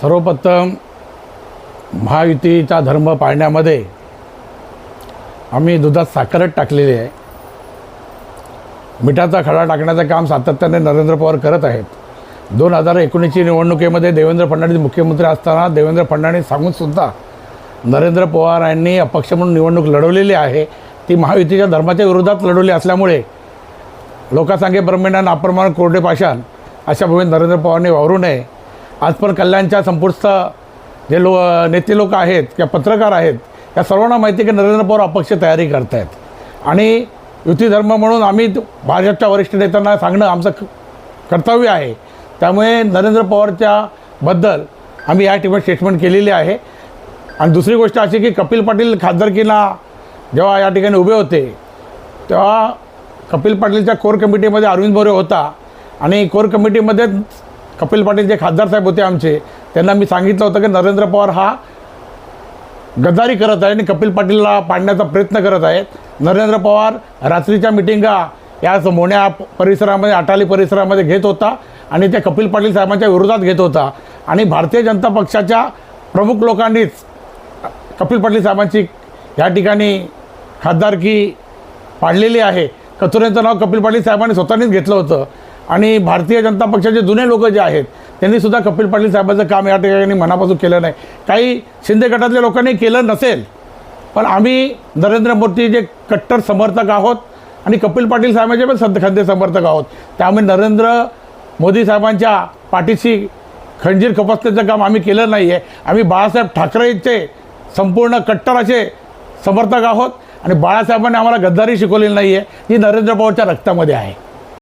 सर्वप्रथम महायुतीचा धर्म पाळण्यामध्ये आम्ही दुधात साखरच टाकलेली आहे. मिठाचा खडा टाकण्याचं काम सातत्याने नरेंद्र पवार करत आहेत. दोन हजार एकोणीसची निवडणुकीमध्ये देवेंद्र फडणवीस मुख्यमंत्री असताना देवेंद्र फडणवीस सांगूनसुद्धा नरेंद्र पवार यांनी अपक्ष म्हणून निवडणूक लढवलेली आहे. ती महायुतीच्या धर्माच्या विरोधात लढवली असल्यामुळे लोकासंख्येप्रमाणे नाप्रमाण कोरडे पाषाण अशा भूमीत नरेंद्र पवारांनी वावरू नये. आज पण कल्याणच्या संपुष्ट जे लो नेते लोक आहेत किंवा पत्रकार आहेत या सर्वांना माहिती आहे की नरेंद्र पवार अपक्ष तयारी करत आहेत आणि युती धर्म म्हणून आम्ही भाजपच्या वरिष्ठ नेत्यांना सांगणं आमचं क- कर्तव्य आहे. त्यामुळे नरेंद्र पवारच्या बद्दल आम्ही या ठिकाणी स्टेटमेंट केलेली आहे. आणि दुसरी गोष्ट अशी की कपिल पाटील खासदारकीला जेव्हा या ठिकाणी उभे होते तेव्हा कपिल पाटीलच्या कोर कमिटीमध्ये अरविंद मोरे होता. आणि कोर कमिटीमध्ये कपिल पाटील जे खासदार साहेब होते आमचे त्यांना मी सांगितलं होतं की नरेंद्र पवार हा गद्दारी करत आहे आणि कपिल पाटीलला पाडण्याचा प्रयत्न करत आहेत. नरेंद्र पवार रात्रीच्या मिटिंगा या मोण्या परिसरामध्ये अटाली परिसरामध्ये घेत होता आणि त्या कपिल पाटील साहेबांच्या विरोधात घेत होता. आणि भारतीय जनता पक्षाच्या प्रमुख लोकांनीच कपिल पाटील साहेबांची ह्या ठिकाणी खासदारकी पाडलेली आहे. कचुरेंचं नाव कपिल पाटील साहेबांनी स्वतःनेच घेतलं होतं. आणि भारतीय जनता पक्षाचे जुने लोक जे आहेत त्यांनीसुद्धा कपिल पाटील साहेबांचं काम या ठिकाणी मनापासून केलं नाही. काही शिंदे गटातल्या लोकांनी केलं नसेल पण आम्ही नरेंद्र मोदी जे कट्टर समर्थक आहोत आणि कपिल पाटील साहेबांचे पण संत खंदे समर्थक आहोत. त्यामुळे नरेंद्र मोदी साहेबांच्या पाठीशी खंजीर खपसण्याचं काम आम्ही केलं नाही आहे आम्ही बाळासाहेब ठाकरेंचे संपूर्ण कट्टर असे समर्थक आहोत आणि बाळासाहेबांनी आम्हाला गद्दारी शिकवलेली नाही आहे ती नरेंद्र पवारच्या रक्तामध्ये आहे.